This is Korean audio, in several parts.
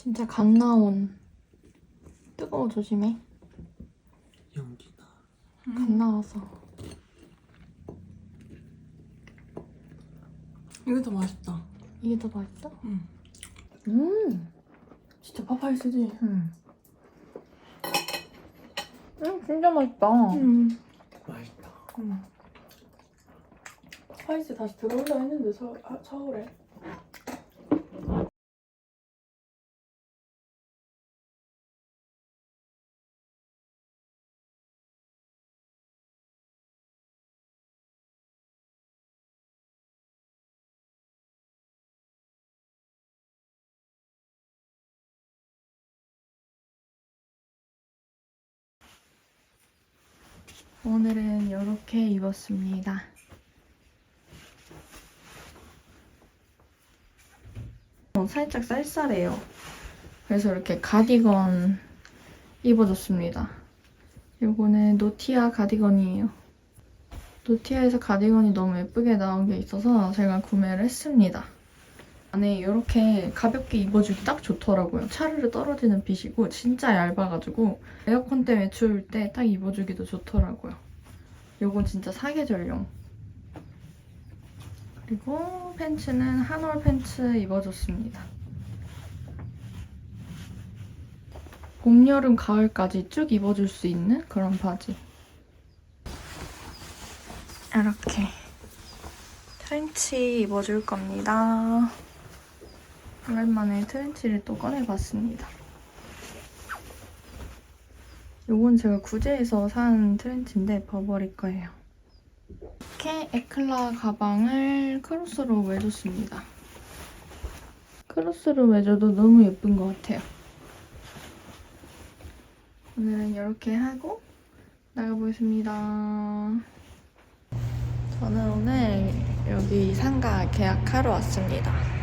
진짜 갓 나온 뜨거워 조심해. 연기나. 갓 나와서. 이게 더 맛있다. 이게 더 맛있어? 응. 음, 진짜 파파이스지. 음. 음, 진짜 맛있다. 음. 맛있다. 음. 파이스 다시 들어올라 했는데 서, 아, 서울에. 오늘은 이렇게 입었습니다. 어, 살짝 쌀쌀해요. 그래서 이렇게 가디건 입어줬습니다. 이거는 노티아 가디건이에요. 노티아에서 가디건이 너무 예쁘게 나온 게 있어서 제가 구매를 했습니다. 안에 이렇게 가볍게 입어주기 딱 좋더라고요. 차르르 떨어지는 핏이고 진짜 얇아가지고 에어컨 때문에 추울 때 딱 입어주기도 좋더라고요. 요건 진짜 사계절용. 그리고 팬츠는 한올 팬츠 입어줬습니다. 봄, 여름, 가을까지 쭉 입어줄 수 있는 그런 바지. 이렇게 트렌치 입어줄 겁니다. 오랜만에 트렌치를 또 꺼내봤습니다. 요건 제가 구제에서 산 트렌치인데 버버리 거예요. 이렇게 에클라 가방을 크로스로 매줬습니다. 크로스로 매줘도 너무 예쁜 것 같아요. 오늘은 이렇게 하고 나가보겠습니다. 저는 오늘 여기 상가 계약하러 왔습니다.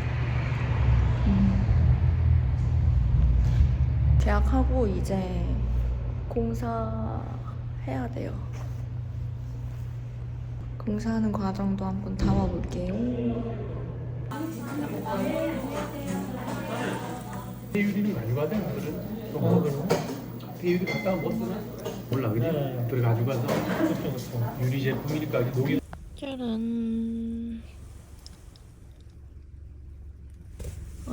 계약하고 이제 공사해야 돼요. 공사하는 과정도 한번 담아볼게요. 가져가야 되나 그래? 어 그럼? 배유리 갔다 못 쓰나? 몰라 그지? 그래 가져가서 유리 제품이니까 녹이 짜란.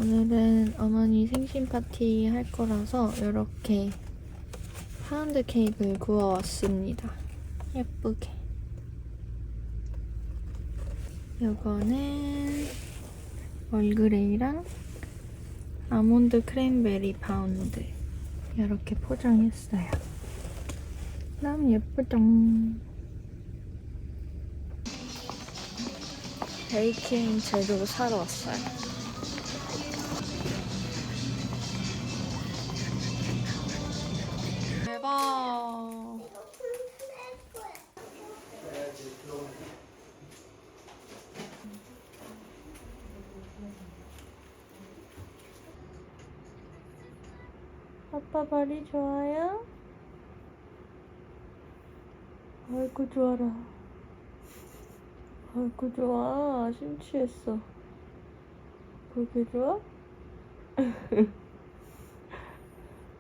오늘은 어머니 생신 파티 할 거라서 이렇게 파운드 케이크를 구워왔습니다. 예쁘게. 요거는 얼그레이랑 아몬드 크랜베리 파운드 이렇게 포장했어요. 너무 예쁘죠? 베이킹 재료 사러 왔어요. 대박. 아빠 발이 좋아요? 아이고 좋아라. 아이고 좋아 심취했어 그렇게 좋아?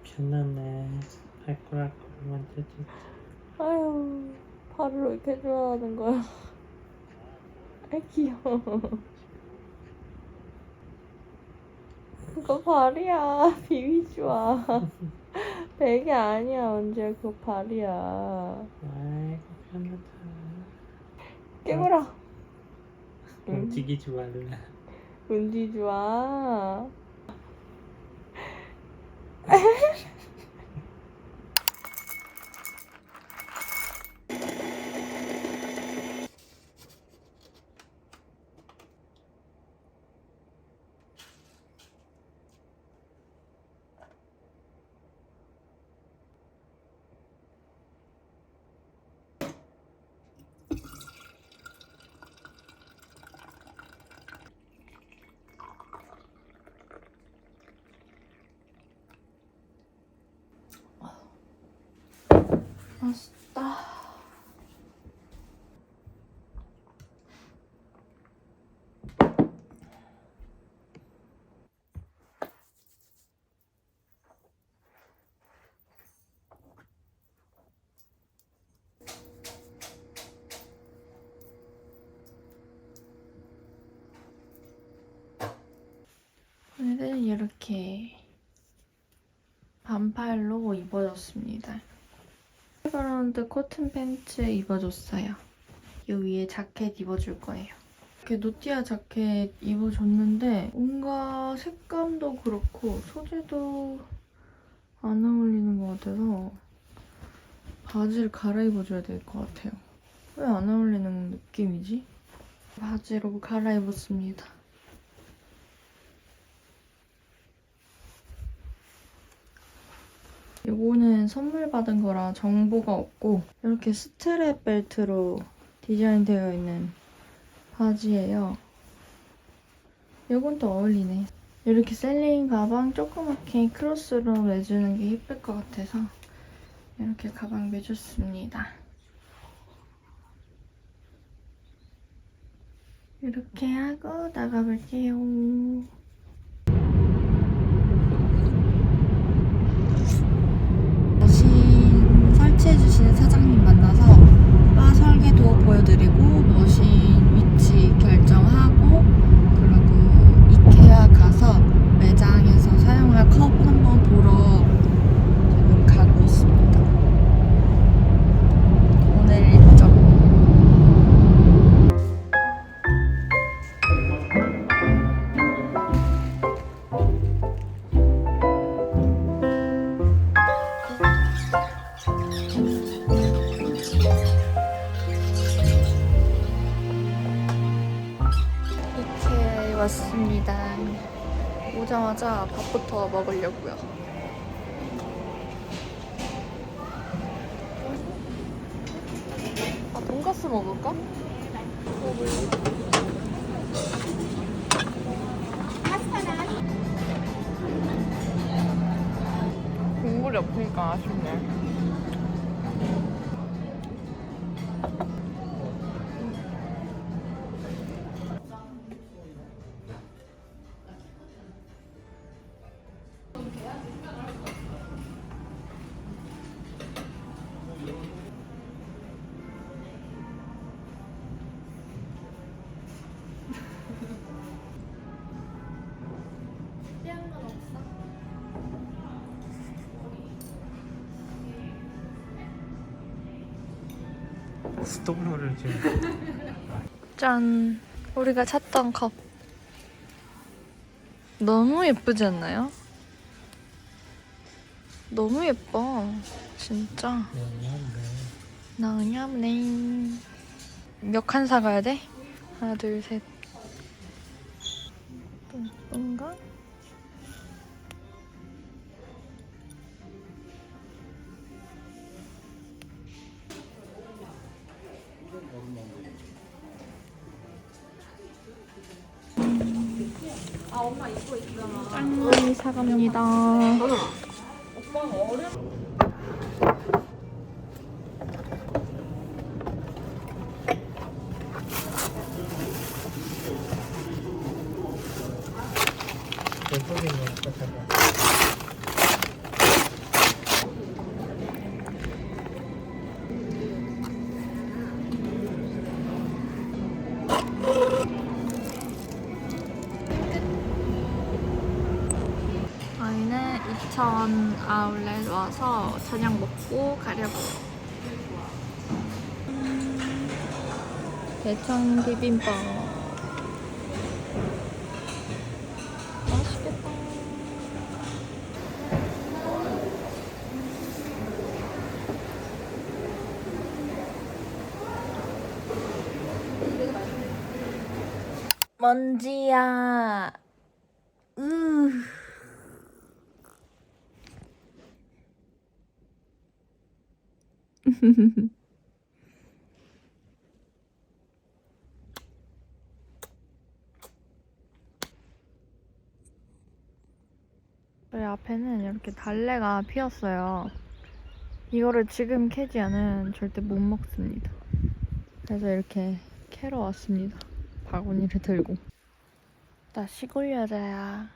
괜찮네. 발가락 만져지. 아유 발을 왜 이렇게 좋아하는 거야 아 귀여워 그거 발이야 비비 좋아 베개 아니야 언제 그거 발이야 아이고 편하다. 깨물어 응. 움직이 좋아 누나. 운지 좋 맛있다. 오늘은 이렇게 반팔로 입어줬습니다. 그라운드 코튼 팬츠 입어줬어요. 이 위에 자켓 입어줄 거예요. 이렇게 노티아 자켓 입어줬는데 뭔가 색감도 그렇고 소재도 안 어울리는 것 같아서 바지를 갈아입어줘야 될 것 같아요. 왜 안 어울리는 느낌이지? 바지로 갈아입었습니다. 이거는 선물 받은 거라 정보가 없고 이렇게 스트랩 벨트로 디자인되어 있는 바지예요. 이건 또 어울리네. 이렇게 셀링 가방 조그맣게 크로스로 매주는 게 예쁠 것 같아서 이렇게 가방 매줬습니다. 이렇게 하고 나가볼게요. 머신 설치해주시는 사장님 만나서 바 설계도 보여드리고 머신 위치 결정하고 그리고 이케아 가서 매장에서 사용할 컵 한번 보러 돈가스 먹을까? 국물이 없으니까 아쉽네. 스톱러를 지금 짠! 우리가 찾던 컵. 너무 예쁘지 않나요? 너무 예뻐. 진짜. 나냐네. 몇 칸 사가야 돼? 하나, 둘, 셋. 또 예쁜가? 예쁘게 이천 아울렛 와서 저녁 먹고 가려고요. 음, 대천 비빔밥. 먼지야. 으. 저희 앞에는 이렇게 달래가 피었어요. 이거를 지금 캐지 않으면 절대 못 먹습니다. 그래서 이렇게 캐러 왔습니다. 바구니를 들고. 나 시골 여자야.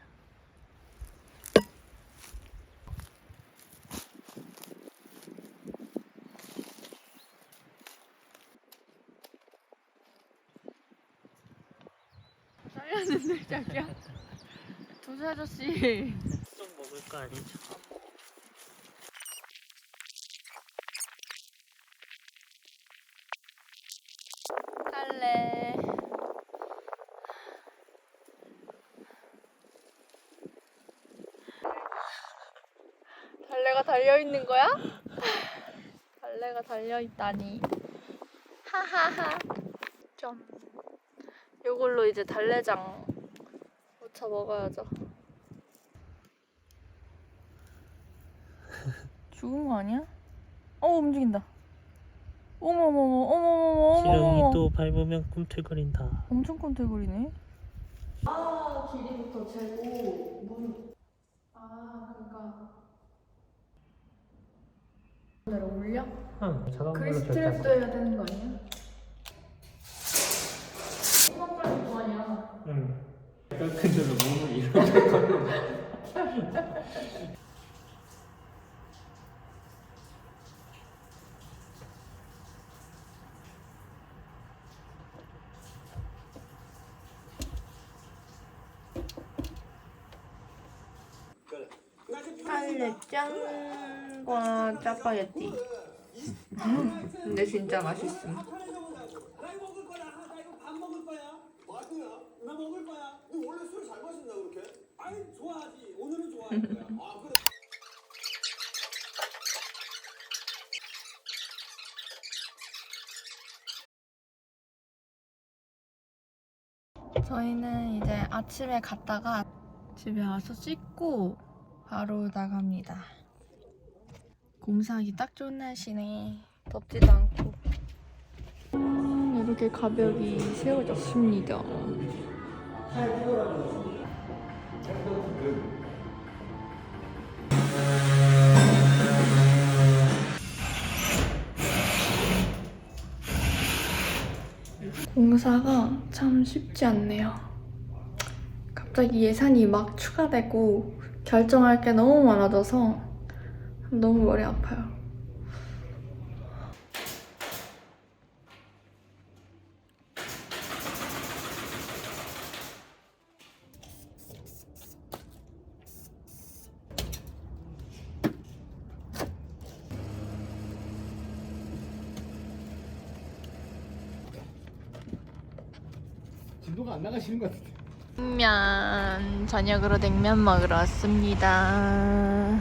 잘렸는데 자기야. 조세 아저씨. 좀 먹을 거 아니죠? 달래. 달래가 달려 있는 거야? 달래가 달려 있다니. 하하하. 점. 요걸로 이제 달래장 무쳐 먹어야죠. 죽은 거 아니야? 어 움직인다. 어머머머 어머머머 지렁이. 또 밟으면 꿈틀거린다. 엄청 컨테거리네. 아 길이부터 재고 문. 아 그러니까. 대로 올려? 응, 자동으로 크리스트랩도 해야 되는 거 아니야? 이만 빨리 뭐하냐? 응. 약간 근데로 몸을 이렇게. 빨래짱과 짜파게티. 근데 진짜 맛있음. 나 먹을 거야. 나 이거 밥 먹을 거야. 맞구나. 나 먹을 거야. 너 원래 술 잘 마신다 그렇게? 아니 좋아하지. 오늘은 좋아할 거야. 아 그래. 저희는 이제 아침에 갔다가 집에 와서 씻고 바로 나갑니다. 공사하기 딱 좋은 날씨네. 덥지도 않고. 음, 이렇게 가벽이 세워졌습니다. 공사가 참 쉽지 않네요. 갑자기 예산이 막 추가되고 결정할 게 너무 많아져서 너무 머리 아파요. 진도가 안 나가시는 것 같은데. 냉면 저녁으로 냉면 먹으러 왔습니다.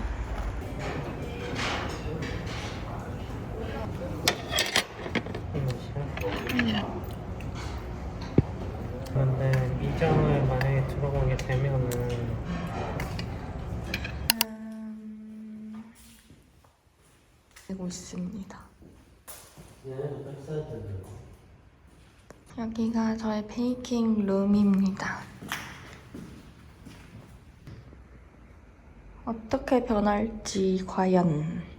그런데 미장을 만약에 들어가게 되면은 되고 있습니다. 여기가 저의 베이킹 룸입니다. 어떻게 변할지 과연.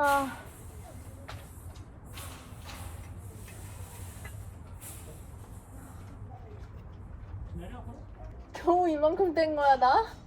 아. 겨우 이만큼 된 거야, 나?